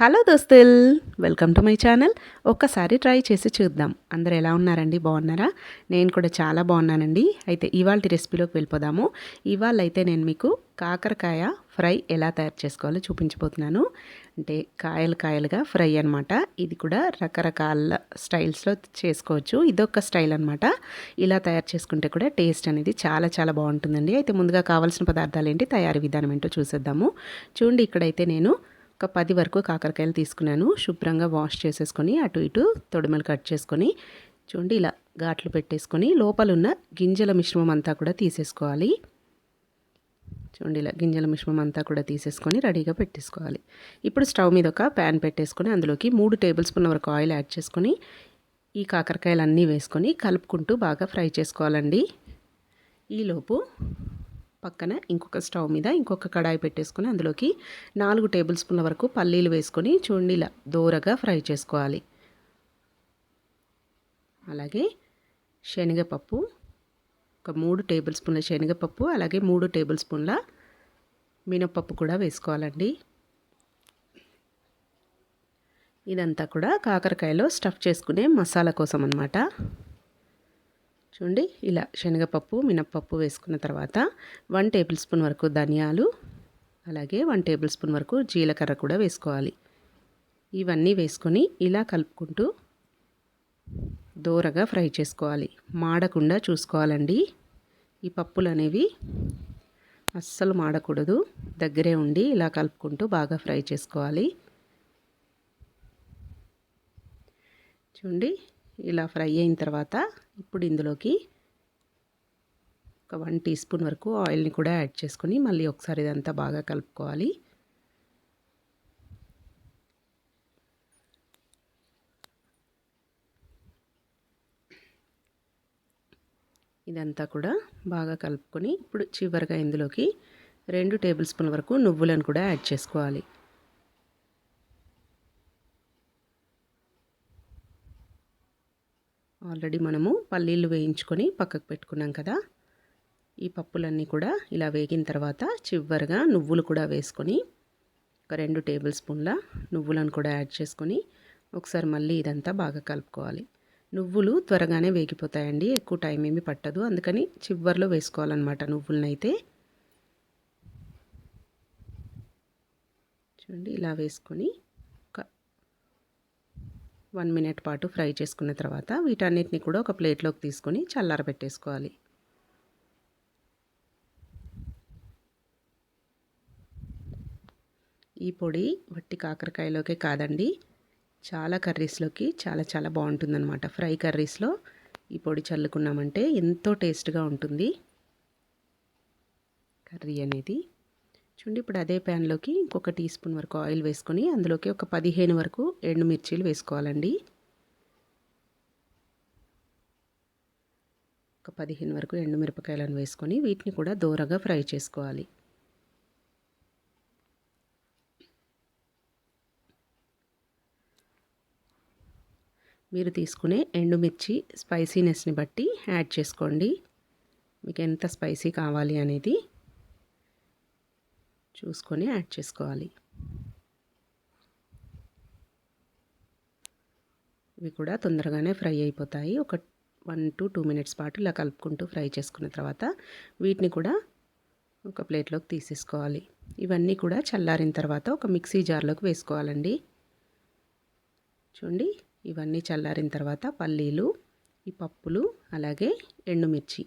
Hello దోస్తుల్ welcome to my channel. ఒక్కసారి try చేసి చూద్దాం. అందరు ఎలా ఉన్నారండి? బాగున్నారా? నేను కూడా చాలా బాగున్నానండి. అయితే ఇవాళ రెసిపీలోకి వెళ్ళిపోదాము. ఇవాళ అయితే నేను మీకు కాకరకాయ ఫ్రై ఎలా తయారు చేసుకోవాలో చూపించబోతున్నాను. అంటే కాయలు కాయలుగా ఫ్రై అనమాట ఇది కూడా రకరకాల స్టైల్స్లో చేసుకోవచ్చు. ఇదొక స్టైల్ అనమాట ఇలా తయారు చేసుకుంటే కూడా టేస్ట్ అనేది చాలా చాలా బాగుంటుందండి. అయితే ముందుగా కావాల్సిన పదార్థాలు ఏంటి? తయారీ విధానం ఏంటో చూసేద్దాము. చూడండి ఇక్కడైతే నేను ఒక పది వరకు కాకరకాయలు తీసుకున్నాను. శుభ్రంగా వాష్ చేసేసుకొని అటు ఇటు తొడిమలు కట్ చేసుకొని చూడండి ఇలా ఘాట్లు పెట్టేసుకొని లోపల ఉన్న గింజల మిశ్రమం అంతా కూడా తీసేసుకోవాలి. చూడండి ఇలా గింజల మిశ్రమం అంతా కూడా తీసేసుకొని రెడీగా పెట్టేసుకోవాలి. ఇప్పుడు స్టవ్ మీద ఒక ప్యాన్ పెట్టేసుకొని అందులోకి మూడు టేబుల్ స్పూన్ వరకు ఆయిల్ యాడ్ చేసుకొని ఈ కాకరకాయలు అన్నీ వేసుకొని కలుపుకుంటూ బాగా ఫ్రై చేసుకోవాలండి. ఈలోపు పక్కన ఇంకొక స్టవ్ మీద ఇంకొక కడాయి పెట్టేసుకొని అందులోకి నాలుగు టేబుల్ స్పూన్ల వరకు పల్లీలు వేసుకొని చూడండి ఇలా దూరగా ఫ్రై చేసుకోవాలి. అలాగే శనగపప్పు ఒక మూడు టేబుల్ స్పూన్ల శనగపప్పు అలాగే మూడు టేబుల్ స్పూన్ల మినపప్పు కూడా వేసుకోవాలండి. ఇదంతా కూడా కాకరకాయలో స్టఫ్ చేసుకునే మసాలా కోసం అనమాట చూడండి ఇలా శనగపప్పు మినప్పప్పు వేసుకున్న తర్వాత వన్ టేబుల్ స్పూన్ వరకు ధనియాలు అలాగే వన్ టేబుల్ స్పూన్ వరకు జీలకర్ర కూడా వేసుకోవాలి. ఇవన్నీ వేసుకొని ఇలా కలుపుకుంటూ దోరగా ఫ్రై చేసుకోవాలి. మాడకుండా చూసుకోవాలండి. ఈ పప్పులు అనేవి అస్సలు మాడకూడదు. దగ్గరే ఉండి ఇలా కలుపుకుంటూ బాగా ఫ్రై చేసుకోవాలి. చూడండి ఇలా ఫ్రై అయిన తర్వాత ఇప్పుడు ఇందులోకి ఒక వన్ టీ స్పూన్ వరకు ఆయిల్ని కూడా యాడ్ చేసుకొని మళ్ళీ ఒకసారి ఇదంతా బాగా కలుపుకోవాలి. ఇదంతా కూడా బాగా కలుపుకొని ఇప్పుడు చివరిగా ఇందులోకి రెండు టేబుల్ స్పూన్ వరకు నువ్వులను కూడా యాడ్ చేసుకోవాలి. ఆల్రెడీ మనము పల్లీలు వేయించుకొని పక్కకు పెట్టుకున్నాం కదా. ఈ పప్పులన్నీ కూడా ఇలా వేగిన తర్వాత చివరిగా నువ్వులు కూడా వేసుకొని ఒక రెండు టేబుల్ స్పూన్ల నువ్వులను కూడా యాడ్ చేసుకొని ఒకసారి మళ్ళీ ఇదంతా బాగా కలుపుకోవాలి. నువ్వులు త్వరగానే వేగిపోతాయండి ఎక్కువ టైం ఏమి పట్టదు. అందుకని చివరిలో వేసుకోవాలన్నమాట నువ్వులనైతే. చూడండి ఇలా వేసుకొని వన్ మినిట్ పాటు ఫ్రై చేసుకున్న తర్వాత వీటన్నిటిని కూడా ఒక ప్లేట్లోకి తీసుకొని చల్లారబెట్టేసుకోవాలి. ఈ పొడి వట్టి కాకరకాయలోకే కాదండి చాలా కర్రీస్లోకి చాలా చాలా బాగుంటుందన్నమాట. ఫ్రై కర్రీస్లో ఈ పొడి చల్లుకున్నామంటే ఎంతో టేస్ట్గా ఉంటుంది. కర్రీ అనేది చూడండి ఇప్పుడు అదే ప్యాన్లోకి ఇంకొక టీ స్పూన్ వరకు ఆయిల్ వేసుకొని అందులోకి ఒక పదిహేను వరకు ఎండుమిర్చీలు వేసుకోవాలండి. ఒక పదిహేను వరకు ఎండుమిరపకాయలను వేసుకొని వీటిని కూడా దూరగా ఫ్రై చేసుకోవాలి. మీరు తీసుకునే ఎండుమిర్చి స్పైసీనెస్ని బట్టి యాడ్ చేసుకోండి. మీకు ఎంత స్పైసీ కావాలి అనేది చూసుకొని యాడ్ చేసుకోవాలి. ఇవి కూడా తొందరగానే ఫ్రై అయిపోతాయి. ఒక వన్ టు టూ మినిట్స్ పాటు ఇలా కలుపుకుంటూ ఫ్రై చేసుకున్న తర్వాత వీటిని కూడా ఒక ప్లేట్లోకి తీసేసుకోవాలి. ఇవన్నీ కూడా చల్లారిన తర్వాత ఒక మిక్సీ జార్లోకి వేసుకోవాలండి. చూడండి ఇవన్నీ చల్లారిన తర్వాత పల్లీలు ఈ పప్పులు అలాగే ఎండుమిర్చి.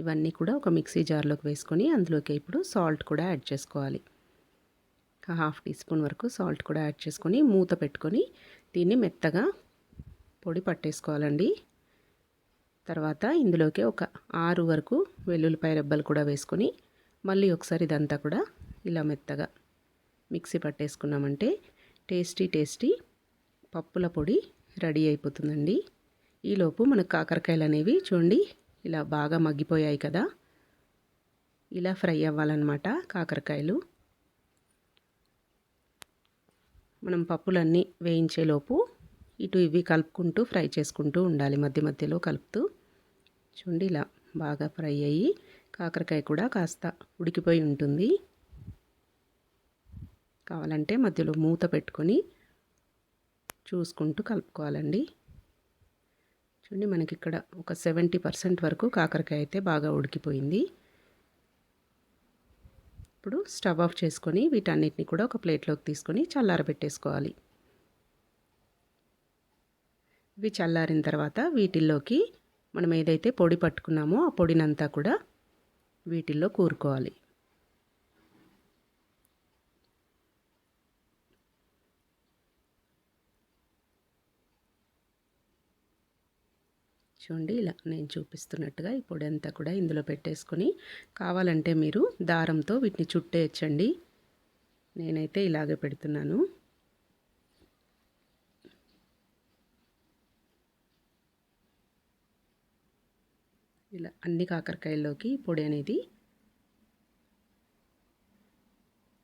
ఇవన్నీ కూడా ఒక మిక్సీ జార్లోకి వేసుకొని అందులోకి ఇప్పుడు సాల్ట్ కూడా యాడ్ చేసుకోవాలి. హాఫ్ టీ స్పూన్ వరకు సాల్ట్ కూడా యాడ్ చేసుకొని మూత పెట్టుకొని దీన్ని మెత్తగా పొడి పట్టేసుకోవాలండి. తర్వాత ఇందులోకి ఒక ఆరు వరకు వెల్లుల్లిపాయ రెబ్బలు కూడా వేసుకొని మళ్ళీ ఒకసారి ఇదంతా కూడా ఇలా మెత్తగా మిక్సీ పట్టేసుకున్నామంటే టేస్టీ టేస్టీ పప్పుల పొడి రెడీ అయిపోతుందండి. ఈలోపు మనకు కాకరకాయలు అనేవి చూడండి ఇలా బాగా మగ్గిపోయాయి కదా. ఇలా ఫ్రై అవ్వాలన్నమాట కాకరకాయలు. మనం పప్పులన్నీ వేయించేలోపు ఇటు ఇవి కలుపుకుంటూ ఫ్రై చేసుకుంటూ ఉండాలి మధ్య మధ్యలో కలుపుతూ. చూడండి ఇలా బాగా ఫ్రై అయ్యి కాకరకాయ కూడా కాస్త ఉడికిపోయి ఉంటుంది. కావాలంటే మధ్యలో మూత పెట్టుకొని చూసుకుంటూ కలుపుకోవాలండి. చూడండి మనకి ఇక్కడ ఒక సెవెంటీ పర్సెంట్ వరకు కాకరకాయ అయితే బాగా ఉడికిపోయింది. ఇప్పుడు స్టవ్ ఆఫ్ చేసుకొని వీటన్నిటిని కూడా ఒక ప్లేట్లోకి తీసుకొని చల్లారబెట్టేసుకోవాలి. ఇవి చల్లారిన తర్వాత వీటిల్లోకి మనం ఏదైతే పొడి పట్టుకున్నామో ఆ పొడినంతా కూడా వీటిల్లో కూరుకోవాలి. చూడండి ఇలా నేను చూపిస్తున్నట్టుగా ఈ పొడి అంతా కూడా ఇందులో పెట్టేసుకొని కావాలంటే మీరు దారంతో వీటిని చుట్టేయచ్చండి. నేనైతే ఇలాగే పెడుతున్నాను. ఇలా అన్ని కాకరకాయల్లోకి పొడి అనేది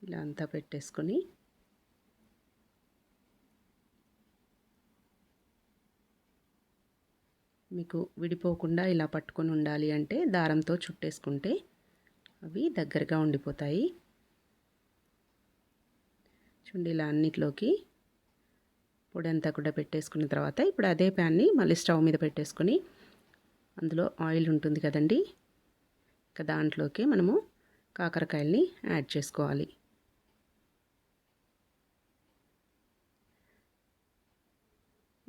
ఇలా అంతా పెట్టేసుకొని మీకు విడిపోకుండా ఇలా పట్టుకొని ఉండాలి అంటే దారంతో చుట్టేసుకుంటే అవి దగ్గరగా ఉండిపోతాయి. చూడండి ఇలా అన్నిట్లోకి పొడి అంతా కూడా పెట్టేసుకున్న తర్వాత ఇప్పుడు అదే ప్యాన్ని మళ్ళీ స్టవ్ మీద పెట్టేసుకొని అందులో ఆయిల్ ఉంటుంది కదండి ఇక దాంట్లోకి మనము కాకరకాయల్ని యాడ్ చేసుకోవాలి.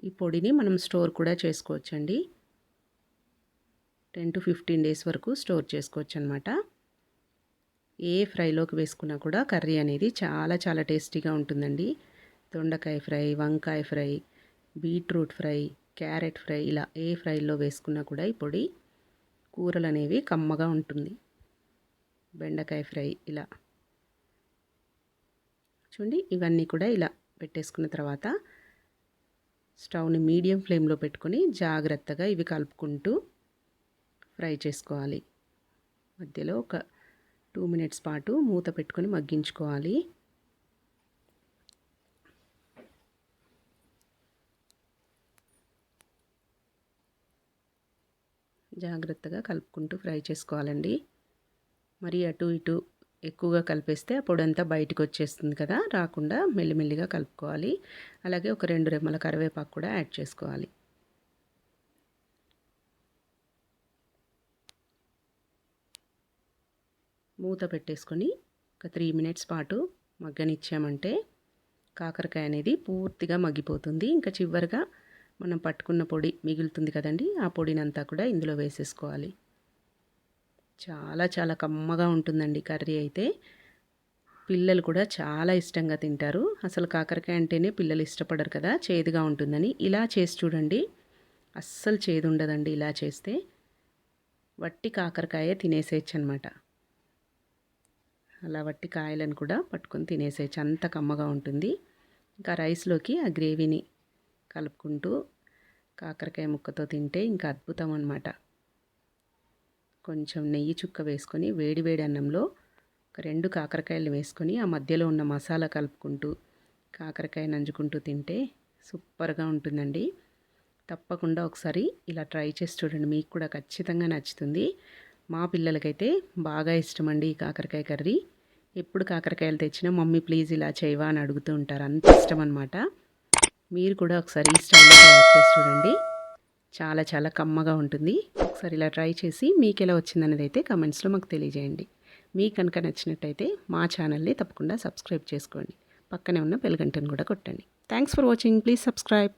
ఈ పొడిని మనం స్టోర్ కూడా చేసుకోవచ్చండి. టెన్ టు ఫిఫ్టీన్ డేస్ వరకు స్టోర్ చేసుకోవచ్చు అనమాట ఏ ఫ్రైలోకి వేసుకున్నా కూడా కర్రీ అనేది చాలా చాలా టేస్టీగా ఉంటుందండి. దొండకాయ ఫ్రై వంకాయ fry beetroot fry carrot fry ఇలా ఏ ఫ్రైలో వేసుకున్నా కూడా ఈ పొడి కూరలు అనేవి కమ్మగా ఉంటుంది. బెండకాయ ఫ్రై ఇలా. చూడండి ఇవన్నీ కూడా ఇలా పెట్టేసుకున్న తర్వాత స్టవ్ని మీడియం ఫ్లేమ్లో పెట్టుకొని జాగ్రత్తగా ఇవి కలుపుకుంటూ ఫ్రై చేసుకోవాలి. మధ్యలో ఒక టూ మినిట్స్ పాటు మూత పెట్టుకొని మగ్గించుకోవాలి. జాగ్రత్తగా కలుపుకుంటూ ఫ్రై చేసుకోవాలండి. మరి అటు ఇటు ఎక్కువగా కలిపేస్తే ఆ పొడంతా బయటకు వచ్చేస్తుంది కదా రాకుండా మెల్లిమెల్లిగా కలుపుకోవాలి. అలాగే ఒక రెండు రెమ్మల కరివేపాకు కూడా యాడ్ చేసుకోవాలి. మూత పెట్టేసుకొని ఒక త్రీ మినిట్స్ పాటు మగ్గనిచ్చామంటే కాకరకాయ అనేది పూర్తిగా మగ్గిపోతుంది. ఇంకా చివరిగా మనం పట్టుకున్న పొడి మిగులుతుంది కదండి ఆ పొడినంతా కూడా ఇందులో వేసేసుకోవాలి. చాలా చాలా కమ్మగా ఉంటుందండి కర్రీ అయితే. పిల్లలు కూడా చాలా ఇష్టంగా తింటారు. అసలు కాకరకాయ అంటేనే పిల్లలు ఇష్టపడరు కదా చేదుగా ఉంటుందని. ఇలా చేసి చూడండి. అస్సలు చేదు ఉండదండి ఇలా చేస్తే. వట్టి కాకరకాయ తినేసేయచ్చు అనమాట అలా వట్టి కాయలను కూడా పట్టుకొని తినేసేయచ్చు. అంత కమ్మగా ఉంటుంది. ఇంకా రైస్లోకి ఆ గ్రేవీని కలుపుకుంటూ కాకరకాయ ముక్కతో తింటే ఇంకా అద్భుతం అనమాట కొంచెం నెయ్యి చుక్క వేసుకొని వేడి వేడి అన్నంలో ఒక రెండు కాకరకాయలు వేసుకొని ఆ మధ్యలో ఉన్న మసాలా కలుపుకుంటూ కాకరకాయ నంజుకుంటూ తింటే సూపర్గా ఉంటుందండి. తప్పకుండా ఒకసారి ఇలా ట్రై చేసి చూడండి. మీకు కూడా ఖచ్చితంగా నచ్చుతుంది. మా పిల్లలకైతే బాగా ఇష్టం అండి ఈ కాకరకాయ కర్రీ. ఎప్పుడు కాకరకాయలు తెచ్చినా మమ్మీ ప్లీజ్ ఇలా చేయవా అని అడుగుతూ ఉంటారు. అంత ఇష్టం అనమాట మీరు కూడా ఒకసారి ఈ స్టైల్లో తయారు చేసి చూడండి. చాలా చాలా కమ్మగా ఉంటుంది. ఒకసారి ఇలా ట్రై చేసి మీకు ఎలా వచ్చిందనేది అయితే కమెంట్స్లో మాకు తెలియజేయండి. మీకు కనుక నచ్చినట్టయితే మా ఛానల్ని తప్పకుండా సబ్స్క్రైబ్ చేసుకోండి. పక్కనే ఉన్న బెల్ గంటను కూడా కొట్టండి. Thanks for watching. Please subscribe.